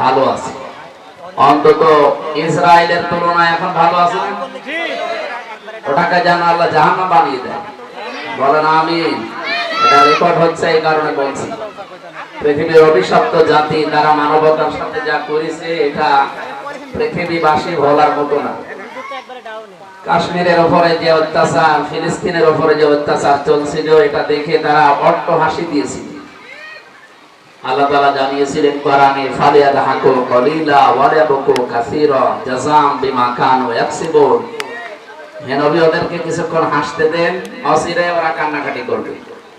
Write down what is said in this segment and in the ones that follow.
ভালো আছে। অন্তত ইসরায়েলের তুলনায় এখন ভালো আছে ওটাকে যেন আল্লাহ জাহান্নাম বানিয়ে দেয়। বলেন আমি এটা রেকর্ড হচ্ছে এই কারণে বলছি। পৃথিবীর অভিশপ্ত জাতি তারা মানবতার সাথে যা করেছে, এটা পৃথিবীবাসী বলার মতো না। কাশ্মীরের ওপরে যে অত্যাচার, ফিলিস্তিনের ওপরে যে অত্যাচার চলছিল, এটা দেখে তারা অট্ট হাসি দিয়েছিল। আল্লাহ জানিয়েছিলেন, কোরআনে কলিলা বিমা ওদেরকে কিছুক্ষণ হাসতে দেন ওরা কান্নাকাটি করবে,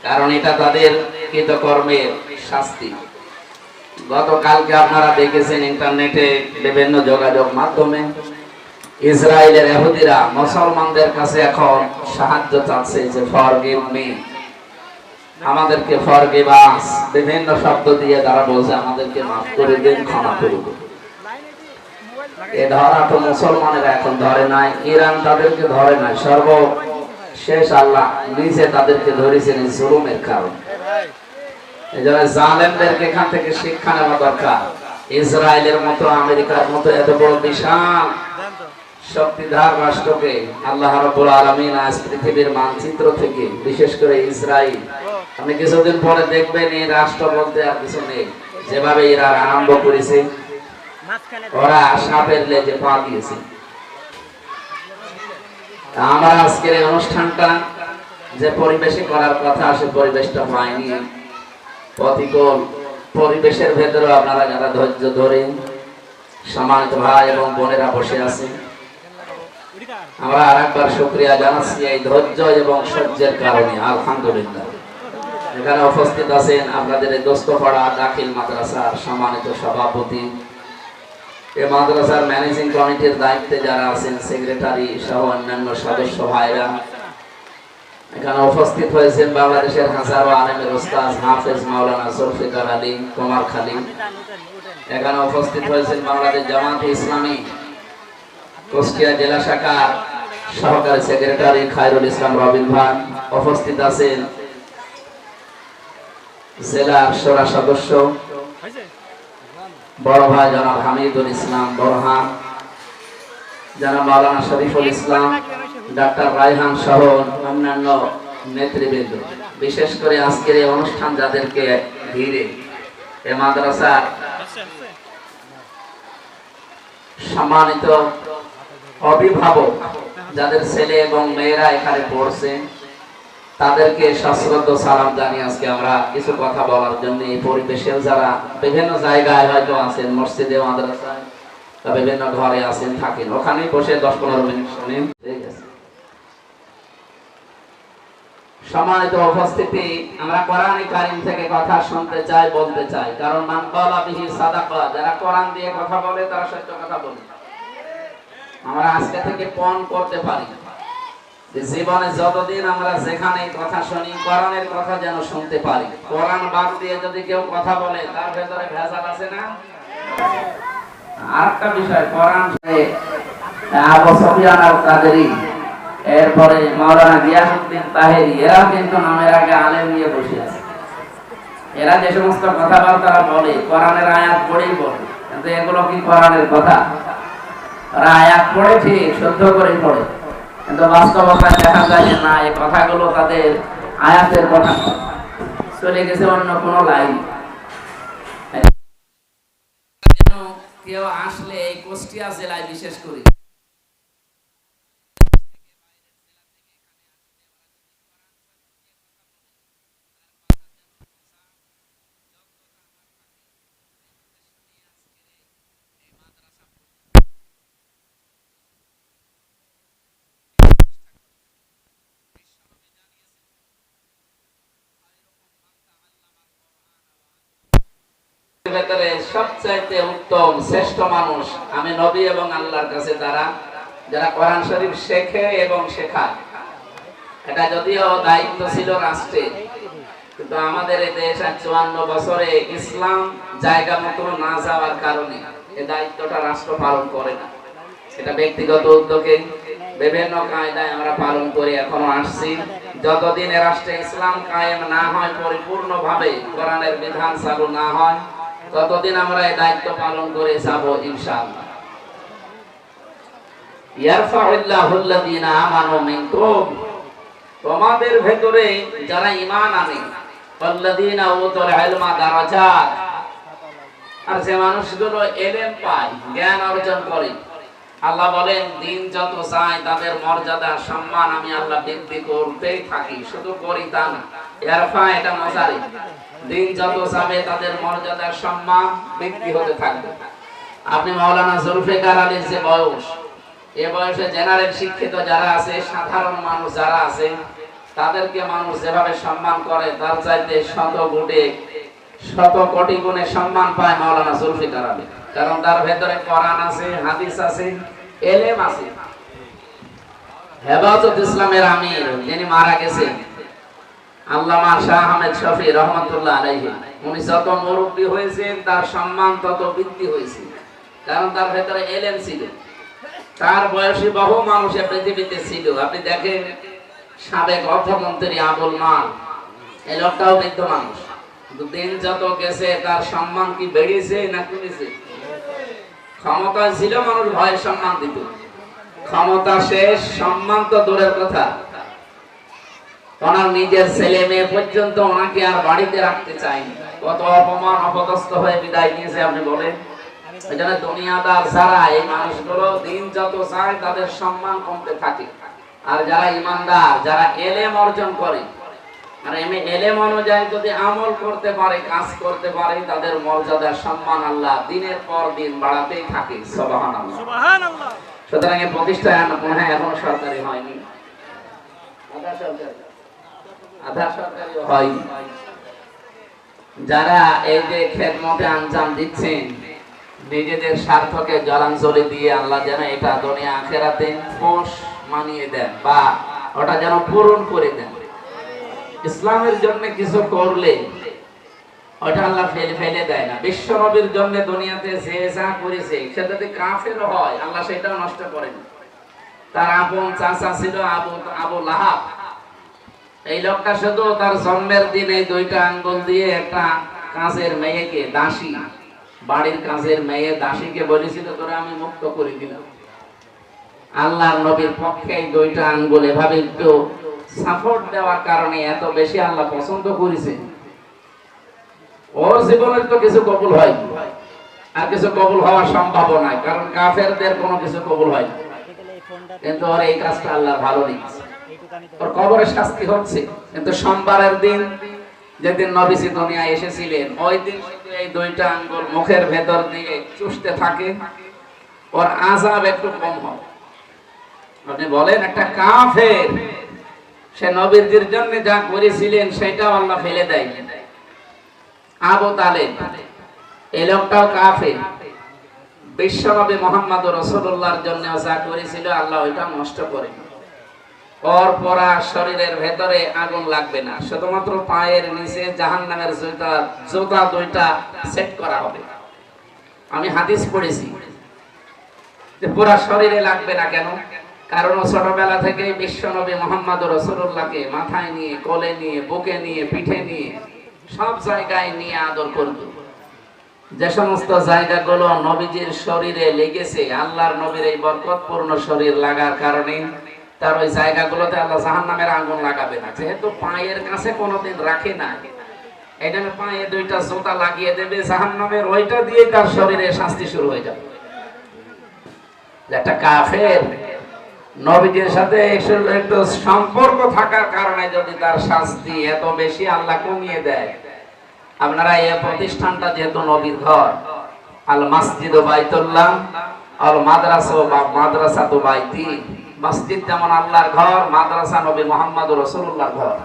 কারণ এটা তাদের কৃতকর্মের শাস্তি। গতকালকে আপনারা দেখেছেন ইন্টারনেটে বিভিন্ন যোগাযোগ মাধ্যমে ইসরায়েলের এহুদিরা মুসলমানদের কাছে এখন সাহায্য চাচ্ছে যে ফরগিভ মি আমাদেরকে ফরগিভ আস বিভিন্ন শব্দ দিয়ে তারা বলছে, আমাদেরকে মাফ করে দেন, ক্ষমা করে দিন। এ ধরা তো মুসলমানেরা এখন ধরে নাই, ইরান তাদেরকে ধরে নাই। সর্ব শেষ আল্লাহ নিজে তাদেরকে ধরেছেন এই জুলুমের কারণে। এই জন্য জালেমদেরকে এখান থেকে শিক্ষা নেওয়া দরকার। ইসরায়েলের মতো, আমেরিকার মতো এত বড় বিশাল শক্তিধর রাষ্ট্রকে আল্লাহ রাব্বুল আলামিন আজ পৃথিবীর মানচিত্র থেকে, বিশেষ করে ইসরায়েল আপনি কিছুদিন পরে দেখবেন এই রাষ্ট্র বলতে আর কিছু নেই। যেভাবে এরা আরম্ভ করেছে ওরা সাপের লেজে পা দিয়েছে। আমার আজকের এই অনুষ্ঠানটা যে পরিবেশে করার কথা সে পরিবেশটা হয়নি। প্রতিকূল পরিবেশের ভেতরে আপনারা যারা ধৈর্য ধরে সম্মানিত ভাই এবং বোনেরা বসে আছে আমরা আর একবার শুক্রিয়া জানাচ্ছি এই ধৈর্য এবং সহ্যের কারণে আলহামদুলিল্লাহ। এখানে উপস্থিত আছেন আপনাদের দোস্তপাড়া দাখিল মাদ্রাসার সম্মানিত সভাপতি। এই মাদ্রাসার ম্যানেজিং কমিটির দায়িত্বে যারা আছেন, সেক্রেটারি সহ অন্যান্য সদস্য ভাইরা, এখানে উপস্থিত হয়েছেন বাংলাদেশের হাজারো আলেমের ওস্তাদ হাফেজ মাওলানা জুলফিকার আলী কুমার খালিম এখানে উপস্থিত হয়েছেন বাংলাদেশ জামাতে ইসলামী কুষ্টিয়া জেলা শাখার সহকারী সেক্রেটারি খায়রুল ইসলাম রবিন ভান উপস্থিত আছেন জেলার সোরা সদস্য, বড় ভাই জনাব হামিদুল ইসলাম বরহান জনাব মাওলানা শরীফুল ইসলাম, ডাক্তার রায়হান সহ অন্যান্য নেতৃবৃন্দ। বিশেষ করে আজকের এই অনুষ্ঠান যাদেরকে ঘিরে এ মাদ্রাসার সম্মানিত অভিভাবক, যাদের ছেলে এবং মেয়েরা এখানে পড়ছে তাদেরকে সশ্রদ্ধ সালাম জানিয়ে আজকে আমরা কিছু কথা বলার জন্য এই পরিবেশেও যারা বিভিন্ন জায়গায় হয়তো আছেন, মসজিদে, মাদ্রাসায় বিভিন্ন ঘরে আছেন, থাকেন, ওখানেই বসে দশ পনেরো মিনিট শুনেন। উপস্থিতি, আমরা কারিম থেকে কথা শুনতে চাই, বলতে চাই। কারণ মান কালা যারা কোরআন দিয়ে কথা বলে তারা সত্য কথা বলে। আমরা আজকে থেকে পণ করতে পারি। যে জীবনে যতদিন আমরা যেখানে কথা শুনি, কোরআনের কথা যেন শুনতে পারি। কোরআন বাদ দিয়ে যদি কেউ কথা বলে, তার ভেতরে ভেজাল আছে না? আরেকটা বিষয়, কোরআন এরপরে মাওলানা তাহেরি এরা কিন্তু নামের আগে আলেম নিয়ে বসে আছে। এরা যে সমস্ত বলে আয়াত পড়েই বলে, কিন্তু এগুলো কি কোরআনের কথা? ওরা আয়াত পড়ে শুদ্ধ করে পড়ে। কিন্তু বাস্তবতায় দেখা যায় যে না, এই কথাগুলো তাদের আয়াতের কথা। চলে গেছে অন্য কোনো লাইন। কেউ আসলে এই কুষ্টিয়া জেলায় বিশেষ করে ভেতরে সবচাইতে উত্তম, শ্রেষ্ঠ মানুষ আমি নবী এবং আল্লাহর কাছে তারা যারা কোরআন শরীফ শেখে এবং শেখায়। এটা যদিও দায়িত্ব ছিল রাষ্ট্রের কিন্তু আমাদের এই দেশ চুয়ান্ন বছরে ইসলাম জায়গা মতো না যাওয়ার কারণে এই দায়িত্বটা রাষ্ট্র পালন করে না। এটা ব্যক্তিগত উদ্যোগে বিভিন্ন কায়দায় আমরা পালন করে এখনও আসছি। যতদিন এ রাষ্ট্রে ইসলাম কায়েম না হয়, পরিপূর্ণভাবে কোরআনের বিধান চালু না হয় ততদিন আমরা এই দায়িত্ব পালন করে যাব, ইনশাআল্লাহ। তোমাদের ভেতরে যারা ঈমান আনে আর যে মানুষগুলো এলেম পায়, জ্ঞান অর্জন করে আল্লাহ বলেন, দিন যত চাই তাদের মর্যাদা, সম্মান আমি আল্লাহ বৃদ্ধি করতেই থাকি। শুধু করি তা না ইয়ারফা এটা মজারি দিন যত যাবে তাদের মর্যাদা, সম্মান বৃদ্ধি হতে থাকবে। আপনি মাওলানা জুলফিকার আলীর যে বয়স, এ বয়সে জেনারেল শিক্ষিত যারা আছে, সাধারণ মানুষ যারা আছে, তাদেরকে মানুষ যেভাবে সম্মান করে, তার চাইতে শত গুটে শত কোটি গুণে সম্মান পায় মাওলানা জুলফিকার আলী কারণ তার ভেতরে কোরআন আছে, হাদিস আছে, এলেম আছে। হেফাজত ইসলামের আমির, যিনি মারা গেছেন, আল্লামা শাহ আহমেদ শফি রহমতুল্লাহ আলাইহি, উনি যত মুরব্বী হয়েছেন, তার সম্মান তত বৃদ্ধি হয়েছে। কারণ তার ভেতরে এলেম ছিল। তার বয়সী বহু মানুষ পৃথিবীতে ছিল। আপনি দেখেন, সাবেক অর্থমন্ত্রী আবুল মাল, এই লোকটাও বৃদ্ধ মানুষ। দিন যত গেছে, তার সম্মান কি বেড়েছে না কমেছে? ক্ষমতা ছিল মানুষ ভয় সম্মান দিত। ক্ষমতা শেষ, সম্মান তো দূরের কথা। ওনার নিজের ছেলে মেয়ে পর্যন্ত ওনাকে আর বাড়িতে রাখতে চায়নি। কত অপমান হয়ে বিদায় নিয়েছে, আপনি বলেন। এই জন্য দুনিয়াদার যারা, এই মানুষগুলো দিন যত চায়, তাদের সম্মান কমতে থাকে। আর যারা ইমানদার, যারা এলেম অর্জন করে আর এমনি এলেম অনুযায়ী যদি আমল করতে পারে কাজ করতে পারে তাদের মর্যাদা সম্মান আল্লাহ দিনের পর দিন বাড়াতেই থাকে। সুতরাং এই প্রতিষ্ঠান মনে হয় এখনও সরকারি হয়নি। আধা সরকারি। আধা সরকারি হয়নি। যারা এই যে খেদমতে আঞ্জাম দিচ্ছেন নিজেদের স্বার্থকে জলাঞ্জলি দিয়ে আল্লাহ যেন এটা দুনিয়া আখেরাতে ফোঁস মানিয়ে দেন বা ওটা যেন পূরণ করে দেন। ইসলামের জন্য কিছু করলে, ওটা আল্লাহ ফেলে ফেলে দেয় না। বিশ্ব নবীর জন্য দুনিয়াতে যে যা করেছে সেটা যদি কাফের হয়, আল্লাহ সেটাও নষ্ট করেন। তার আপন চাচা ছিল আবু আবু লাহাব। এই লোকটা শুধু তার জন্মের দিনে দুইটা আঙ্গুল দিয়ে একটা কাজের মেয়েকে দাসী, বাড়ির কাজের মেয়ে দাসীকে বলেছিল, তোরা আমি মুক্ত করে দিলাম। আল্লাহর নবীর পক্ষে দুইটা আঙ্গুল এভাবে একটু সাপোর্ট দেওয়ার কারণে এত বেশি আল্লাহ পছন্দ করেছে। ওর জীবনে তো কিছু কবুল হয়। আর কিছু কবুল হওয়া সম্ভব নয় কারণ কাফেরদের কোনো কিছু কবুল হয় কিন্তু ওর এই কাজটা আল্লাহ ভালো দিচ্ছে ওর কবরে শাস্তি হচ্ছে। কিন্তু সোমবারের দিন যেদিন নবীসি দুনিয়া এসেছিলেন, ওই দিন এই দুইটা আঙ্গুল মুখের ভেতর দিয়ে চুষতে থাকে। ওর আজাব একটু কম হয়। আপনি বলেন, একটা কাফের সে নবীর জন্য যা করেছিলেন, সেটাও আল্লাহ ফেলে দেয়। আবু তালেব এই লোকটাও কাফের। বিশ্বনবী মোহাম্মদ রসুল্লাহর জন্য যা করেছিল, আল্লাহ ওইটা নষ্ট করে। ওর পরা শরীরের ভেতরে আগুন লাগবে না। শুধুমাত্র পায়ের নিচে জাহান নামের জুতা জুতা দুইটা সেট করা হবে। আমি হাদিস পড়েছি পুরা শরীরে লাগবে না কেন? কারণ ছোটবেলা থেকে বিশ্বনবী মোহাম্মদ রসুল্লাহকে মাথায় নিয়ে, কোলে নিয়ে, বুকে নিয়ে, পিঠে নিয়ে সব জায়গায় নিয়ে আদর করত। যে সমস্ত জায়গাগুলো নবীজির শরীরে লেগেছে, আল্লাহর নবীর এই বরকতপূর্ণ শরীর লাগার কারণে তার ওই জায়গাগুলোতে আল্লাহ জাহান নামের আগুন লাগাবে না। যেহেতু পায়ের কাছে কোনোদিন রাখে না এই জন্য পায়ে দুইটা জোতা লাগিয়ে দেবে জাহান নামের ওইটা দিয়ে তার শরীরে শাস্তি শুরু হয়ে যাবে। একটা কাফের নবীজির সাথে একটু সম্পর্ক থাকার কারণে যদি তার শাস্তি এত বেশি আল্লাহ কমিয়ে দেয়। আপনারা এই প্রতিষ্ঠানটা যেহেতু নবীর ঘর, আল মাসজিদ বাইতুল্লাহ, আল মাদ্রাসা বা মাদ্রাসা তো বাইতি। মসজিদ যেমন আল্লাহর ঘর, মাদ্রাসা নবী মোহাম্মদ রসুল্লাহর ঘর।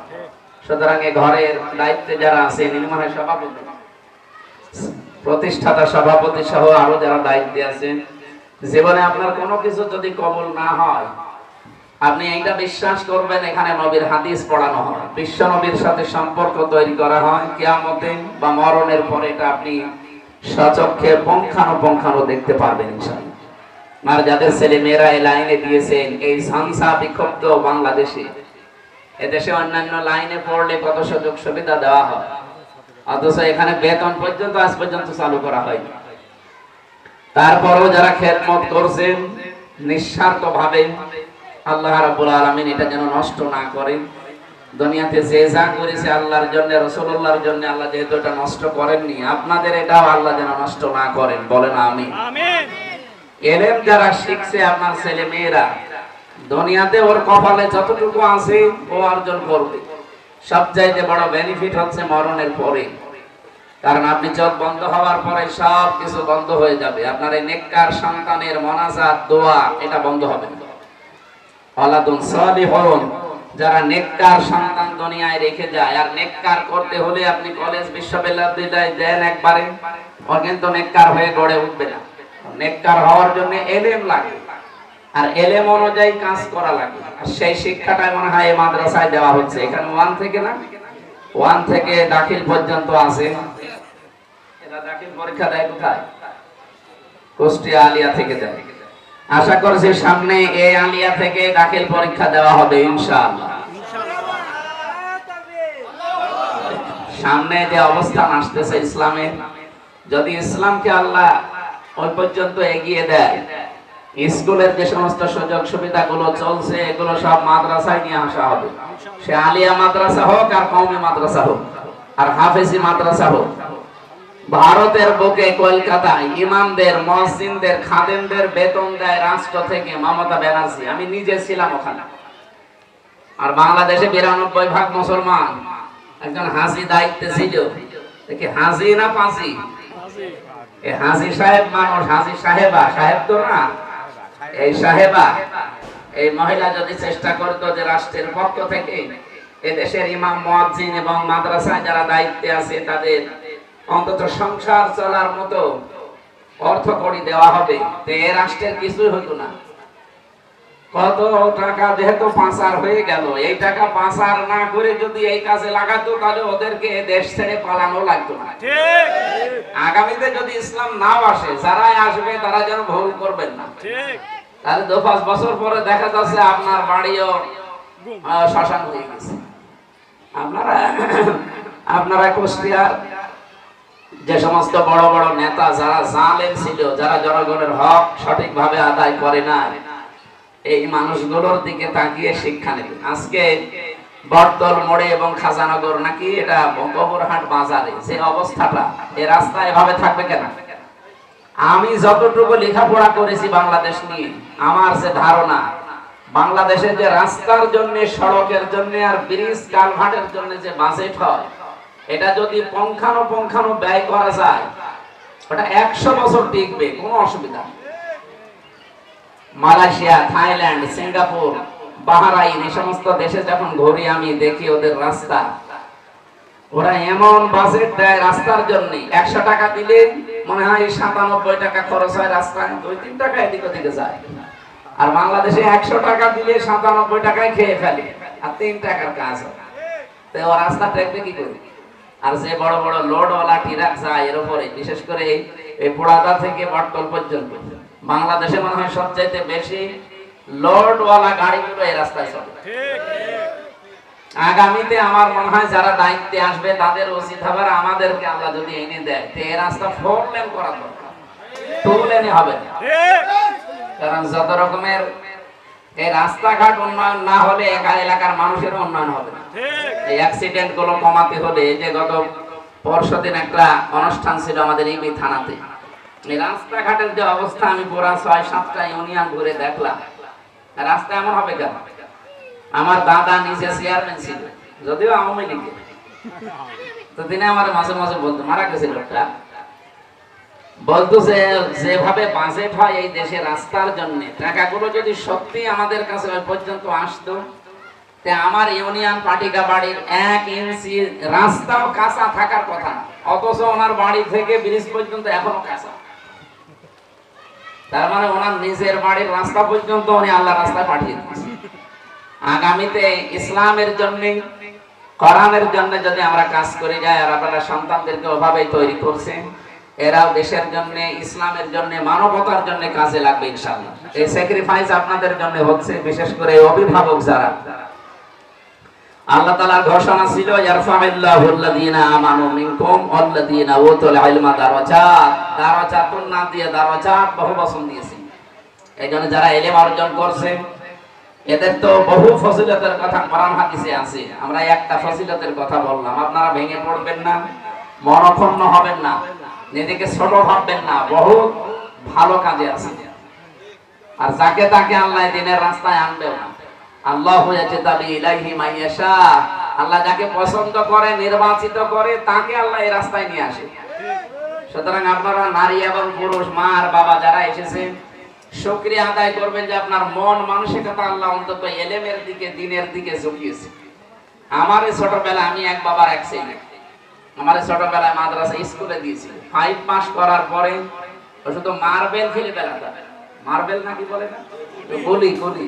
সুতরাং এই ঘরের দায়িত্বে যারা আছে নির্মাণের সভাপতি। প্রতিষ্ঠাতা সভাপতি সহ আরও যারা দায়িত্বে আছেন জীবনে আপনার কোনো কিছু যদি কবল না হয়, আপনি এইটা বিশ্বাস করবেন, এখানে নবীর হাদিস পড়ানো হয়। বিশ্ব নবীর সাথে সম্পর্ক তৈরি করা হয়, কেয়ামতে বা মরণের পরে এটা আপনি সচক্ষে পঙ্খানো পঙ্খানো দেখতে পারবেন আর যাদের ছেলে মেয়েরা এই লাইনে দিয়েছেন, এই সংসা বিক্ষুব্ধ বাংলাদেশে, এদেশে অন্যান্য লাইনে পড়লে কত সুযোগ সুবিধা দেওয়া হয়। অথচ এখানে বেতন পর্যন্ত আজ পর্যন্ত চালু করা হয়নি। তারপরও যারা খেদমত করছেন নিঃস্বার্থ ভাবে আল্লাহ রাব্বুল আলামিন এটা যেন নষ্ট না করেন দুনিয়াতে যে যা করেছে আল্লাহর জন্য রসুল্লাহর জন্য আল্লাহ যেহেতু এটা নষ্ট করেননি আপনাদের এটাও আল্লাহ যেন নষ্ট না করেন বলেন আমি এলেম যারা শিখছে আপনার ছেলে মেয়েরা দুনিয়াতে ওর কপালে যতটুকু আছে ও অর্জন করবে। সবচাইতে বড় বেনিফিট হচ্ছে মরণের পরে। কারণ আপনি চোখ বন্ধ হওয়ার পরে সব কিছু বন্ধ হয়ে যাবে। আপনার এই নেককার সন্তানের মনাজাত, দোয়া, এটা বন্ধ হবে আলাদুন সালিহুন, যারা নেককার সন্তান দুনিয়ায় রেখে যায়, আর নেককার করতে হলে আপনি কলেজ বিশ্ববিদ্যালয় দেন একবারে ও কিন্তু নেককার হয়ে গড়ে উঠবে না। নেককার হওয়ার জন্য এলেম লাগে, আর এলেম অনুযায়ী কাজ করা লাগে। আর সেই শিক্ষাটাই মনে হয় এই মাদ্রাসায় দেওয়া হচ্ছে। এখানে ওয়ান থেকে না? ওয়ান থেকে দাখিল পর্যন্ত আছে। আশা করছি সামনে এই আলিয়া থেকে দাখিল পরীক্ষা দেওয়া হবে, ইনশাআল্লাহ। সামনে যে অবস্থান আসতেছে ইসলামের যদি ইসলামকে আল্লাহ ওই পর্যন্ত এগিয়ে দেয়, স্কুলের যে সমস্ত সুযোগ সুবিধা গুলো চলছে, এগুলো সব মাদ্রাসায় নিয়ে আসা হবে। সে আলিয়া মাদ্রাসা হোক আর কৌমি মাদ্রাসা হোক, আর হাফেজি মাদ্রাসা হোক ভারতের বুকে কলকাতায় ইমামদের মসজিদদের খাদেমদের বেতন দেয় রাষ্ট্র থেকে মমতা ব্যানার্জি। আমি নিজে ছিলাম ওখানে। আর বাংলাদেশে বিরানব্বই ভাগ মুসলমান। একজন হাসি দায়িত্বে ছিল। দেখি হাসি না ফাঁসি? এই হাসি সাহেব মানুষ হাসি সাহেবা। সাহেব তো না। এই সাহেবা, এই মহিলা যদি চেষ্টা করতো যে রাষ্ট্রের পক্ষ থেকে এ দেশের ইমাম, মুয়াজ্জিন এবং মাদ্রাসায় যারা দায়িত্বে আছে তাদের অন্তত সংসার চলার মতো অর্থ কড়ি দেওয়া হবে। তো এ রাষ্ট্রের কিছুই হতো না। কত টাকা যেহেতু পাচার হয়ে গেল এই টাকা পাচার না করে যদি এই কাজে লাগাতো তাহলে ওদেরকে দেশ ছেড়ে পালানো লাগতো না। আগামীতে যদি ইসলাম নাও আসে যারাই আসবে তারা যেন ভুল করবেন না। তাহলে দু পাঁচ বছর পরে দেখা যাচ্ছে আপনার বাড়িও শ্মশান হয়ে গেছে। আপনারা আপনারা কুষ্টিয়ার যে সমস্ত বড় বড় নেতা যারা জালেম ছিল, যারা জনগণের হক সঠিকভাবে আদায় করে না, এই মানুষগুলোর দিকে তাকিয়ে শিক্ষা নেবে। আজকে বটতল মোড়ে এবং খাজানগর নাকি এটা কবরহাট বাজারে, যে অবস্থাটা এই রাস্তা এভাবে থাকবে কেন? আমি যতটুকু লেখাপড়া করেছি বাংলাদেশ নিয়ে, আমার যে ধারণা, বাংলাদেশের যে রাস্তার জন্য, সড়কের জন্য আর ব্রিজ, কালভার্টের জন্য যে বাজেট হয় এটা যদি পঙ্খানো পঙ্খানো ব্যয় করা যায়, ওটা একশো বছর টিকবে, কোনো অসুবিধা মালয়েশিয়া, থাইল্যান্ড, সিঙ্গাপুর, বাহারাইন, এই সমস্ত দেশে যখন ঘুরি আমি, দেখি ওদের রাস্তা। ওরা এমন বাজেট দেয় রাস্তার জন্য, একশো টাকা দিলে মনে হয় সাতানব্বই টাকা খরচ হয় রাস্তায়, দুই, তিন টাকা এদিক ওদিকে যায়। আর বাংলাদেশে একশো টাকা দিলে সাতানব্বই টাকায় খেয়ে ফেলে, আর তিন টাকার কাজ হয়। তো রাস্তা ট্রেকবে কি করে? আর যে বড় বড় লোডওয়ালা ট্রাক যায় এর উপরে বিশেষ করে এই- পোড়াদা থেকে বটকল পর্যন্ত। বাংলাদেশে মনে হয় সবচাইতে বেশি লোডওয়ালা গাড়িগুলো এই রাস্তায় চলে। আগামীতে আমার মনে হয় যারা দায়িত্বে আসবে তাদের উচিত হবে আমাদেরকে আল্লাহ যদি এনে দেয় তো এই রাস্তা ফোর লেন করা দরকার। টু লেনে হবে না। কারণ যত রকমের এই রাস্তাঘাট উন্নয়ন না হলে একা এলাকার মানুষের উন্নয়ন হবে না। এই অ্যাক্সিডেন্টগুলো কমাতে হলে যে গত পরশু দিন একটা অনুষ্ঠান ছিল আমাদের ইবি থানাতে। রাস্তাঘাটের যে অবস্থা আমি পুরা ছয় সাতটা ইউনিয়ন ঘুরে দেখলাম। রাস্তা এমন হবে কেন? আমার দাদা নিজে চেয়ারম্যান ছিল যদিও আওয়ামী লীগের। তো তিনি আমার মাঝে মাঝে বলতো মারা গেছে লোকটা। বলতো যে, যেভাবে বাজেট হয় এই দেশে রাস্তার জন্য, টাকাগুলো যদি সত্যি আমাদের কাছে ওই পর্যন্ত আসতো, তে আমার ইউনিয়ন পাটিকা বাড়ির এক ইঞ্চি রাস্তাও কাঁচা থাকার কথা, অথচ ওনার বাড়ি থেকে ব্রিজ পর্যন্ত এখনও কাঁচা। তার মানে ওনার নিজের বাড়ির রাস্তা পর্যন্ত উনি আল্লাহ পাঠিয়ে আগামীতে ইসলামের জন্য, কোরআনের জন্য যদি আমরা কাজ করে যাই, আর আপনারা সন্তানদেরকে ওভাবেই তৈরি করছেন এরাও দেশের জন্য, ইসলামের জন্য, মানবতার জন্য কাজে লাগবে ইনশাআল্লাহ। এই স্যাক্রিফাইস আপনাদের জন্য হচ্ছে, বিশেষ করে অভিভাবক যারা। আল্লাহ তাআলার ঘোষণা ছিল ইয়ারফাইল্লাহু আল্লাযীনা আমানু মিনকুম ওয়াল্লাযীনা উতুল ইলমা দারাজাত দারাজাতুন না দিয়ে? দারাজাত বহু বচন দিয়েছি। এই জন্য যারা ইলম অর্জন করছে, এদের তো বহু ফজিলতের কথা কোরআন হাদিসে আছে। আমরা একটা ফজিলতের কথা বললাম। আপনারা ভেঙে পড়বেন না, মনক্ষুণ্ণ হবেন না। নিজেকে ছোট ভাববেন না বহু ভালো কাজে আছে। আর যাকে তাকে আল্লাহ দিনের রাস্তায় আনবেও না। আল্লাহ ইলাইহি মাইয়াশা আল্লাহ যাকে পছন্দ করে, নির্বাচিত করে, তাকে আল্লাহ এই রাস্তায় নিয়ে আসে। সুতরাং আপনারা নারী এবং পুরুষ, মা আর বাবা যারা এসেছেন শুকরিয়া আদায় করবেন যে আপনার মন মানসিকতা আল্লাহ অন্তত এলেমের দিকে, দিনের দিকে ঝুঁকিয়েছে। আমার ছোটবেলা আমি এক বাবার এক ছেলে। আমার ছোটবেলায় মাদ্রাসা স্কুলে দিয়েছিল। ফাইভ পাস করার পরে ও শুধু মার্বেল খেলে বেড়াতাম মার্বেল নাকি বলে না? গুলি গুলি।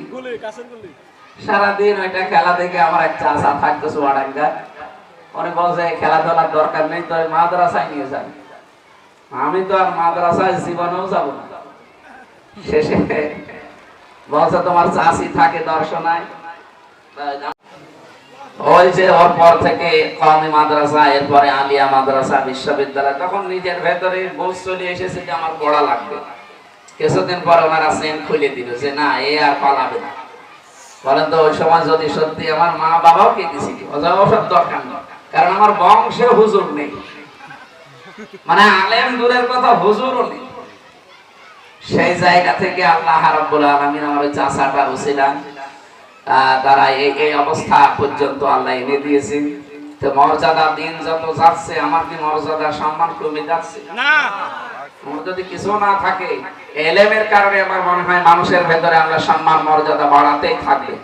সারাদিন ওইটা খেলা দেখে আমার এক চাষা থাকতো চুয়াডাঙ্গা উনি বলছে খেলাধুলার দরকার নেই তো মাদ্রাসায় নিয়ে যান আমি তো আর মাদ্রাসায় জীবনেও যাব না। শেষে বলছে তোমার চাষি থাকে দর্শনায়। ওই যে ওর পর থেকে কওমি মাদ্রাসা, এরপরে আলিয়া মাদ্রাসা, বিশ্ববিদ্যালয়, তখন নিজের ভেতরে বোঝ চলে এসেছে যে আমার পড়া লাগবে। কিছুদিন পরে ওনারা সেন খুলে দিল যে না, এ আর পালাবে না। বলেন তো, ওই সময় যদি সত্যি আমার মা বাবাও কে দিছিল ওসব দরকার নেই। কারণ আমার বংশে হুজুর নেই। মানে আলেম দূরের কথা হুজুরও নেই। সেই জায়গা থেকে আল্লাহ রাব্বুল আলামিন আমার চাচাটা উছিলাম তারা এই এই অবস্থা পর্যন্ত আল্লাহ এনে দিয়েছেন তো মর্যাদা দিন যত যাচ্ছে আমার কি মর্যাদা সম্মান কমে যাচ্ছে না। আমার যদি কিছু না থাকে এলেমের কারণে আমার মনে হয় মানুষের ভেতরে আমরা সম্মান মর্যাদা বাড়াতেই থাকবে।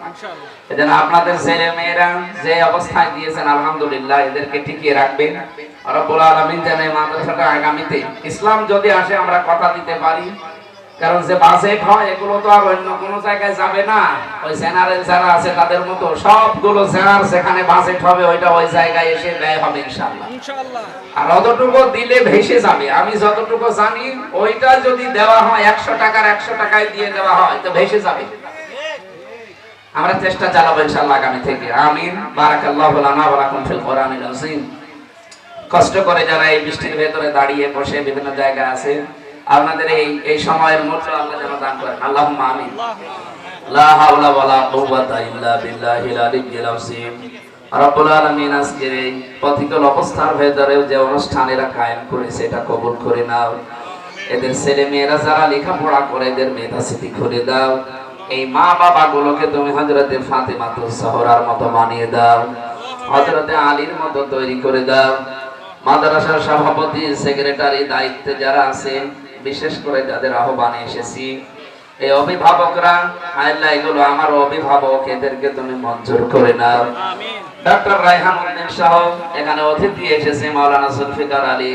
এজন্য আপনাদের ছেলে মেয়েরা যে অবস্থায় দিয়েছেন আলহামদুলিল্লাহ এদেরকে টিকিয়ে রাখবেন। রব্বুল আলামিন যেন মাদ্রাসাটা আগামীতে ইসলাম যদি আসে আমরা কথা দিতে পারি। কারণ যে বাজেট হয় এগুলো তো আর অন্য কোনো জায়গায় যাবে না। ওই জেনারেল যারা আছে তাদের মতো সবগুলো জেনার যেখানে বাজেট হবে ওইটা ওই জায়গায় এসে ব্যয় হবে ইনশাআল্লাহ। ইনশাআল্লাহ। আর অতটুকু দিলে ভেসে যাবে। আমি যতটুকু জানি ওইটা যদি দেওয়া হয় একশো টাকার একশো টাকায় দিয়ে দেওয়া হয় তো ভেসে যাবে। আমরা চেষ্টা চালাবো ইনশাআল্লাহ আগামী থেকে। আমিন। বারাকাল্লাহু লানা ওয়া লাকুম ফিল কোরআনিল আযীম। কষ্ট করে যারা এই বৃষ্টির ভেতরে দাঁড়িয়ে বসে বিভিন্ন জায়গায় আছে আপনাদের এই এই সময়ের মূল্য আল্লাহ যেন দান করেন। আল্লাহুম্মা আমিন। লা হাওলা ওয়ালা কুওয়াতা ইল্লা বিল্লাহিল আলিয়্যিল আযীম। রব্বুল আলামিন আজকের এই পথিকল অবস্থার ভেতরেও যে অনুষ্ঠান এরা কায়েম করেছে, এটা কবুল করে নাও। এদের ছেলে মেয়েরা যারা লেখাপড়া করে, এদের মেধা স্মৃতি খুলে দাও। এই মা বাবা গুলোকে তুমি হজরতে ফাতেমা তো সহরার মতো বানিয়ে দাও। হজরতে আলীর মতো তৈরি করে দাও। মাদ্রাসার সভাপতি, সেক্রেটারি দায়িত্বে যারা আছে বিশেষ করে যাদের আহ্বানে এসেছি। এই অভিভাবকরা আল্লাহ এগুলো আমার অভিভাবক এদেরকে তুমি মঞ্জুর করে নাও। ডক্টর রায়হান উদ্দিন সহ এখানে অতিথি এসেছে মাওলানা জুলফিকার আলী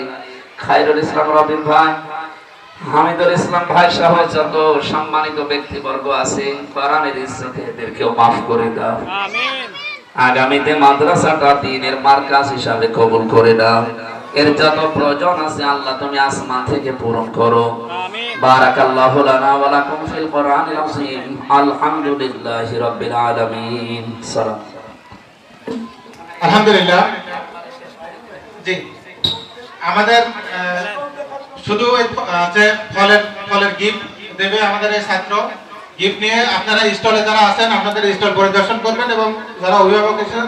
খায়রুল ইসলাম রবিন ভাই হামিদুল ইসলাম ভাই সহ যত সম্মানিত ব্যক্তিবর্গ আছে কোরআনের ইজ্জতে এদেরকেও মাফ করে দাও। আমিন। আগামীতে মাদ্রাসাটা দিনের মার্কাজ হিসাবে কবুল করে দাও। এর যত প্রয়োজন আছে আল্লাহ তুমি আসমান থেকে পূরণ করো। বারাকাল্লাহু লানা ওয়া লাকুম ফিল কোরআনিল আযীম। আলহামদুলিল্লাহি রাব্বিল আলামিন। সালাম। আলহামদুলিল্লাহ। জি। আমাদের শুধু যে ফলের ফলের গিফট দেবে আমাদের এই ছাত্র। গিফট নিয়ে আপনারা স্টলে যারা আছেন আপনাদের স্টল পরিদর্শন করবেন এবং যারা অভিভাবক এসেছেন